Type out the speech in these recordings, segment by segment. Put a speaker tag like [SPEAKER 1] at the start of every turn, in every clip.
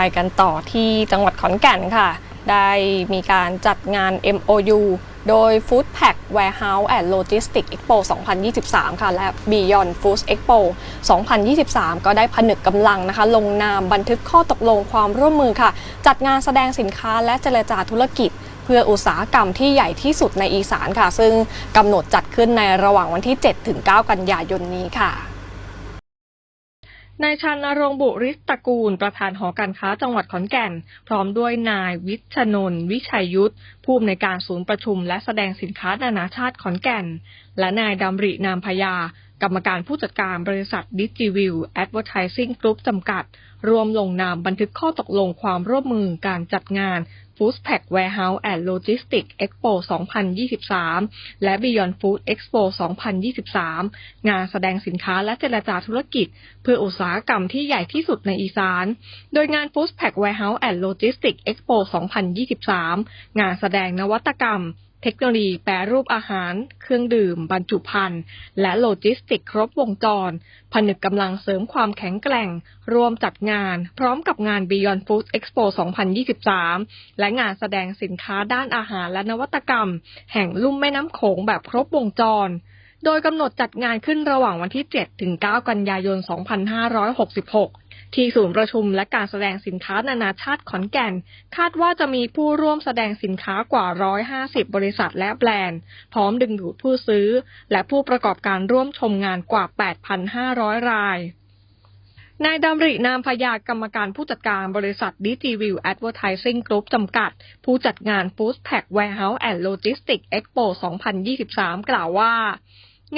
[SPEAKER 1] ไปกันต่อที่จังหวัดขอนแก่นค่ะ ได้มีการจัดงาน MOU โดย Food Pack Warehouse and Logistics Expo 2023 ค่ะ และ Beyond Food Expo 2023 ก็ได้ผนึกกำลังนะคะ ลงนามบันทึกข้อตกลงความร่วมมือค่ะ จัดงานแสดงสินค้าและเจรจาธุรกิจเพื่ออุตสาหกรรมที่ใหญ่ที่สุดในอีสานค่ะ ซึ่งกำหนดจัดขึ้นในระหว่างวันที่7-9กันยายนนี้ค่ะ นายชันนรงบุริศตะกูล ประธานหอการค้าจังหวัดขอนแก่น พร้อมด้วยนายวิชนน์วิชัยยุทธผู้อำนวยการศูนย์ประชุมและแสดงสินค้านานาชาติขอนแก่น และนายดำรินามพยา กรรมการผู้จัดการบริษัทดิจิวิวแอดเวอร์ทิซิ่งกรุ๊ปจำกัด รวมลงนามบันทึกข้อตกลงความร่วมมือการจัดงาน Food Pack Warehouse and Logistics Expo 2023 และ Beyond Food Expo 2023 งานแสดงสินค้าและเจรจาธุรกิจ เพื่ออุตสาหกรรมที่ใหญ่ที่สุดในอีสาน โดยงาน Food Pack Warehouse and Logistics Expo 2023 งานแสดงนวัตกรรม เทคโนโลยีแปรรูปอาหาร เครื่องดื่ม บรรจุภัณฑ์ และโลจิสติกครบวงจร ผนึกกำลังเสริมความแข็งแกร่ง รวมจัดงาน พร้อมกับงาน Beyond Food Expo 2023 และงานแสดงสินค้าด้านอาหารและนวัตกรรม แห่งลุ่มแม่น้ำโขงแบบครบวงจรโดยกำหนดจัดงานขึ้นระหว่างวันที่ 7 ถึง 9 กันยายน 2566 ที่ศูนย์ประชุมและการแสดงสินค้านานาชาติขอนแก่น คาดว่าจะมีผู้ร่วมแสดงสินค้ากว่า 150 บริษัทและแบรนด์ พร้อมดึงดูดผู้ซื้อ และผู้ประกอบการร่วมชมงานกว่า 8,500 รายนายดำรินามพยากรรมการผู้จัดการบริษัทดิจิวิวแอดเวอร์ทิซิ่งกรุ๊ปจำกัด ผู้จัดงาน Food Pack Warehouse and Logistics Expo 2023 กล่าวว่า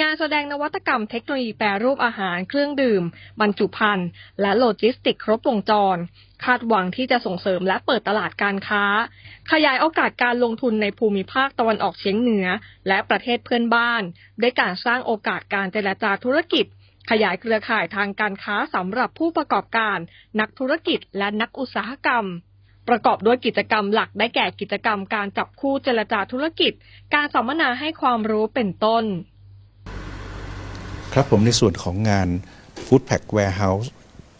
[SPEAKER 1] งานแสดงนวัตกรรมเทคโนโลยีแปรรูปอาหาร เครื่องดื่ม บรรจุภัณฑ์ และโลจิสติกครบวงจร คาดหวังที่จะส่งเสริมและเปิดตลาดการค้า ขยายโอกาสการลงทุนในภูมิภาคตะวันออกเฉียงเหนือ และประเทศเพื่อนบ้าน ด้วยการสร้างโอกาสการเจรจาธุรกิจ ขยายเครือข่ายทางการค้าสำหรับผู้ประกอบการ นักธุรกิจ และนักอุตสาหกรรมประกอบด้วยกิจกรรมหลักได้แก่กิจกรรมการจับคู่เจรจาธุรกิจ การสัมมนาให้ความรู้เป็นต้น
[SPEAKER 2] ครับผมในส่วนของงาน Food Pack Warehouse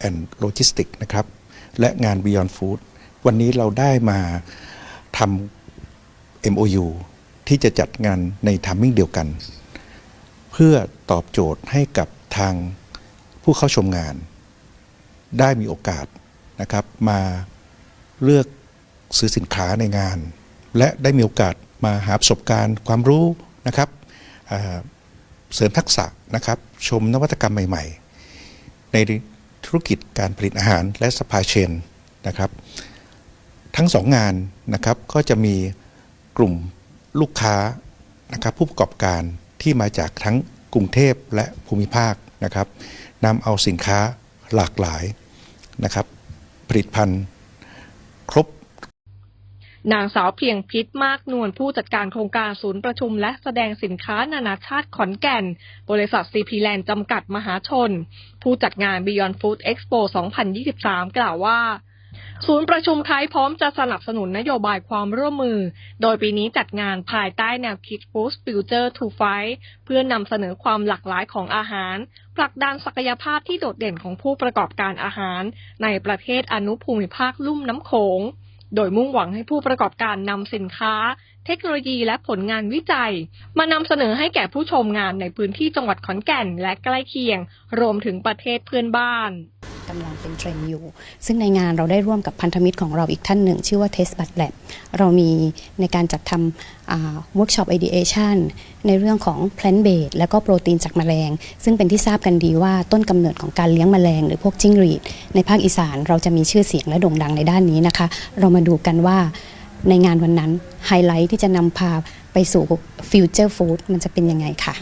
[SPEAKER 2] and Logistics นะครับและงาน Beyond Food วันนี้เราได้มาทำ MOU ที่จะจัดงานในทามมิ่งเดียวกัน เพื่อตอบโจทย์ให้กับทางผู้เข้าชมงาน ได้มีโอกาสนะครับมาเลือกซื้อสินค้าในงาน และได้มีโอกาสมาหาประสบการณ์ความรู้นะครับอ่า เสริมทักษะนะครับ ชมนวัตกรรมใหม่ ๆ ในธุรกิจการผลิตอาหารและสปายเชนนะครับ ทั้งสองงานนะครับก็จะมีกลุ่มลูกค้านะครับผู้ประกอบการที่มาจากทั้งกรุงเทพและภูมิภาคนะครับนำเอาสินค้าหลากหลายนะครับ ผลิตภัณฑ์
[SPEAKER 1] นางสาวเพียงพิษมากนวลผู้จัดการโครงการศูนย์ประชุมและแสดงสินค้านานาชาติขอนแก่น บริษัทซีพีแลนด์จำกัดมหาชน ผู้จัดงาน Beyond Food Expo 2023 กล่าวว่าศูนย์ประชุมไทยพร้อมจะสนับสนุนนโยบายความร่วมมือ โดยปีนี้จัดงานภายใต้แนวคิด Food Future to Fight เพื่อนำเสนอความหลากหลายของอาหาร ผลักดันศักยภาพที่โดดเด่นของผู้ประกอบการอาหาร ในประเทศอนุภูมิภาคลุ่มน้ำโขง โดยมุ่งหวังให้ผู้ประกอบการนำสินค้า เทคโนโลยีและผลงานวิจัย มานำเสนอให้แก่ผู้ชมงานในพื้นที่จังหวัดขอนแก่นและใกล้เคียง รวมถึงประเทศเพื่อนบ้าน
[SPEAKER 3] กำลังเป็นเทรนด์อยู่ ซึ่งในงานเราได้ร่วมกับพันธมิตรของเราอีกท่านหนึ่ง ชื่อว่า Test Bud Lab เรามีในการจัดทำเวิร์กช็อป ideation ในเรื่องของ plant based และก็โปรตีนจากแมลง ซึ่งเป็นที่ทราบกันดีว่าต้นกำเนิดของการเลี้ยงแมลง หรือพวกจิ้งหรีด ในภาคอีสานเราจะมีชื่อเสียงและโด่งดังในด้านนี้นะคะ เรามาดูกันว่าในงานวันนั้นไฮไลท์ที่จะนำพาไปสู่ฟิวเจอร์ฟู้ดมันจะเป็นยังไงค่ะ